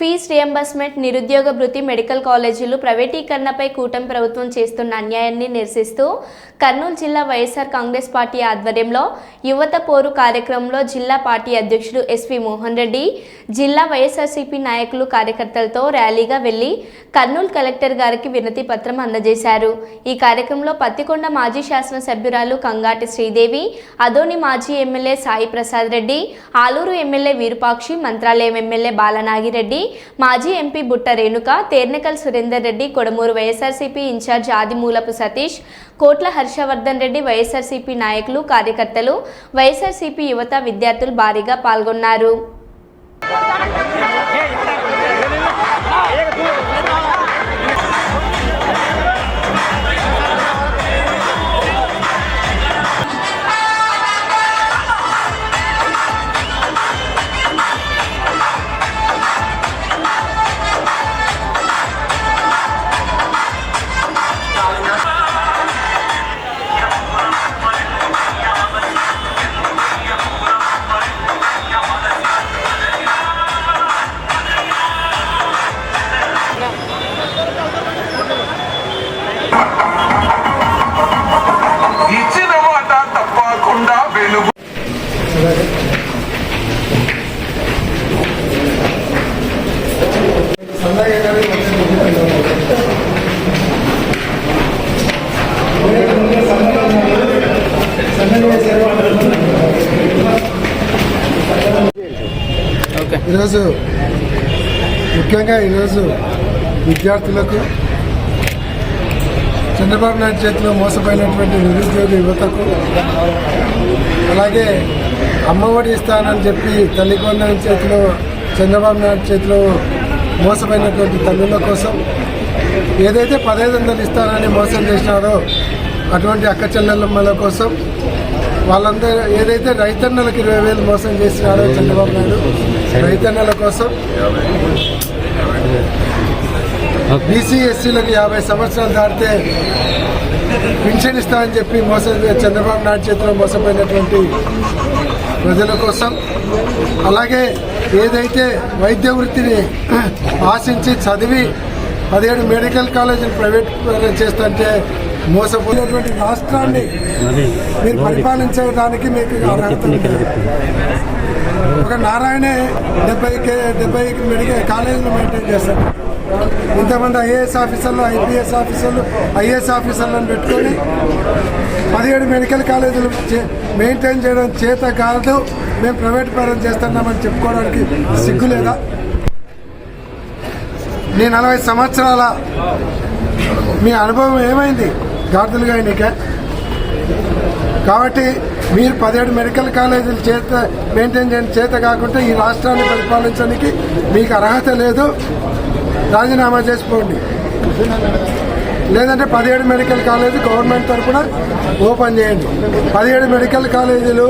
Fees reimbursement నిరుద్యోగ భృతి medical కాలేజీలు ప్రైవేటీకరణపై కూటమి ప్రభుత్వం చేస్తున్న అన్యాయాన్ని నిరసిస్తూ కర్నూలు జిల్లా వైఎస్ఆర్ కాంగ్రెస్ పార్టీ ఆధ్వర్యంలో యువత పోరు కార్యక్రమంలో జిల్లా పార్టీ అధ్యక్షుడు ఎస్వి మోహన్ రెడ్డి జిల్లా వైఎస్ఆర్సీపీ నాయకులు కార్యకర్తలతో ర్యాలీగా వెళ్ళి కర్నూలు కలెక్టర్ గారికి వినతి పత్రం అందజేశారు. ఈ కార్యక్రమంలో పత్తికొండ మాజీ శాసనసభ్యురాలు కంగాటి శ్రీదేవి అదోని మాజీ MLA Sai Prasad Reddy Aluru MLA Virupakshi Mantralayam MLA Balanagireddy మాజీ MP Butta Renuka Ternakal Surender Reddy Kodumuru YSRCP in charge Adimulapu Satish Kotla Harshavardhan Reddy YSRCP నాయకులు కార్యకర్తలు వైఎస్ఆర్సీపీ యువత విద్యార్థులు భారీగా పాల్గొన్నారు. ఈరోజు ముఖ్యంగా ఈరోజు విద్యార్థులకు చంద్రబాబు నాయుడు చేతిలో మోసపోయినటువంటి నిరుద్యోగ యువతకు అలాగే అమ్మఒడి ఇస్తానని చెప్పి తల్లికొండ చేతిలో చంద్రబాబు నాయుడు చేతిలో మోసపోయినటువంటి తల్లుల కోసం ఏదైతే పదహైదు వందలు ఇస్తానని మోసం చేసినారో అటువంటి అక్క చెల్లెలమ్మల కోసం వాళ్ళందరూ ఏదైతే రైతన్నలకు ఇరవై వేలు మోసం చేసినారో చంద్రబాబు నాయుడు రైతన్నల కోసం బీసీ ఎస్సీలకు యాభై సంవత్సరాలు దాటితే పింఛన్ ఇస్తామని చెప్పి మోసం చంద్రబాబు నాయుడు చేతిలో మోసపోయినటువంటి ప్రజల కోసం అలాగే ఏదైతే వైద్య వృత్తిని ఆశించి చదివి పదిహేడు మెడికల్ కాలేజీలు ప్రైవేట్ చేస్తుంటే మోసపోయినటువంటి రాష్ట్రాన్ని మీరు పరిపాలించడానికి మీకు అర్హత. ఒక నారాయణే డెబ్బై కే- డెబ్బై మెడికల్ కాలేజీలు మెయింటైన్ చేస్తారు ఇంతమంది ఐఏఎస్ ఆఫీసర్లు ఐపీఎస్ ఆఫీసర్లు ఐఏఎస్ ఆఫీసర్లను పెట్టుకొని పదిహేడు మెడికల్ కాలేజీలు చే- మెయింటైన్ చేయడం చేత కాదు మేము ప్రైవేట్ పరం చేస్తున్నామని చెప్పుకోవడానికి సిగ్గు లేదా? నీ నలభై సంవత్సరాల మీ అనుభవం ఏమైంది? గార్దులుగా నీకే కాబట్టి మీరు పదిహేడు మెడికల్ కాలేజీలు చేత మెయింటైన్ చేయడం చేత కాకుండా ఈ రాష్ట్రాన్ని పరిపాలించడానికి మీకు అర్హత లేదు. రాజీనామా చేసుకోండి. లేదంటే పదిహేడు మెడికల్ కాలేజీ గవర్నమెంట్ తరఫున ఓపెన్ చేయండి. పదిహేడు మెడికల్ కాలేజీలు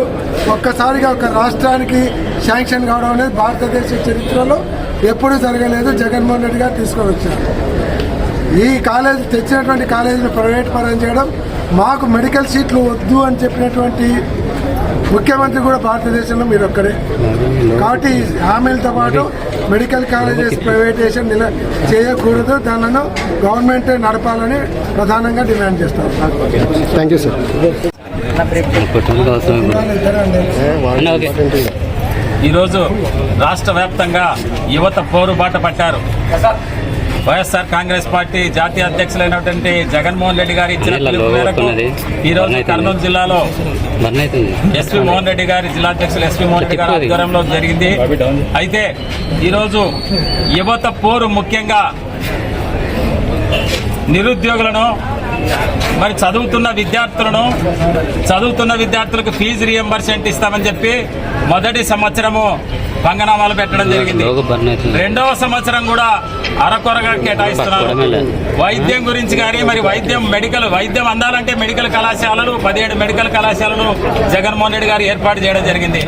ఒక్కసారిగా ఒక రాష్ట్రానికి శాంక్షన్ కావడం అనేది భారతదేశ చరిత్రలో ఎప్పుడూ జరగలేదు. జగన్మోహన్ రెడ్డి గారు తీసుకొని వచ్చారు. ఈ కాలేజ్ తెచ్చినటువంటి కాలేజీని ప్రైవేట్ పరం చేయడం మాకు మెడికల్ సీట్లు వద్దు అని చెప్పినటువంటి ముఖ్యమంత్రి కూడా భారతదేశంలో మీరు ఒక్కడే కాబట్టి హామీలతో పాటు మెడికల్ కాలేజెస్ ప్రైవేటేషన్ నిల చేయకూడదు. దానిలో గవర్నమెంట్ నడపాలని ప్రధానంగా డిమాండ్ చేస్తారు. థ్యాంక్ యూ సార్ ఈరోజు రాష్ట్ర వ్యాప్తంగా యువత పోరుబాట పట్టారు. వైఎస్ఆర్ కాంగ్రెస్ పార్టీ జాతీయ అధ్యక్షులైనటువంటి జగన్మోహన్ రెడ్డి గారి ఇచ్చిన పిలుపు మేరకు. ఈ రోజు కర్నూలు. జిల్లాలో ఎస్వి మోహన్ రెడ్డి గారి జిల్లా అధ్యక్షులు ఎస్వి మోహన్ రెడ్డి గారి. ఆధ్వర్యంలో జరిగింది అయితే ఈరోజు యువత పోరు ముఖ్యంగా నిరుద్యోగులను మరి చదువుతున్న విద్యార్థులను చదువుతున్న విద్యార్థులకు ఫీజు రియంబర్స్మెంట్ ఇస్తామని చెప్పి మొదటి సంవత్సరము పంగనామాలు పెట్టడం జరిగింది. రెండవ సంవత్సరం కూడా అరకొరగా కేటాయిస్తున్నారు. వైద్యం గురించి కానీ మరి వైద్యం మెడికల్ వైద్యం అందాలంటే మెడికల్ కళాశాలలు పదిహేడు మెడికల్ కళాశాలలు జగన్మోహన్ రెడ్డి గారు ఏర్పాటు చేయడం జరిగింది.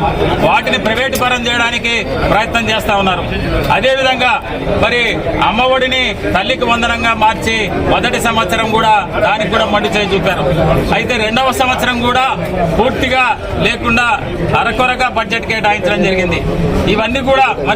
వాటిని ప్రైవేట్ పరం చేయడానికి ప్రయత్నం చేస్తా ఉన్నారు. అదేవిధంగా మరి అమ్మఒడిని తల్లికి వందనంగా మార్చి మొదటి సంవత్సరం కూడా దానికి కూడా మండి చేయి చూపారు. అయితే రెండవ సంవత్సరం కూడా పూర్తిగా లేకుండా అరకొరగా బడ్జెట్ కేటాయించడం జరిగింది. ఇవన్నీ కూడా మరి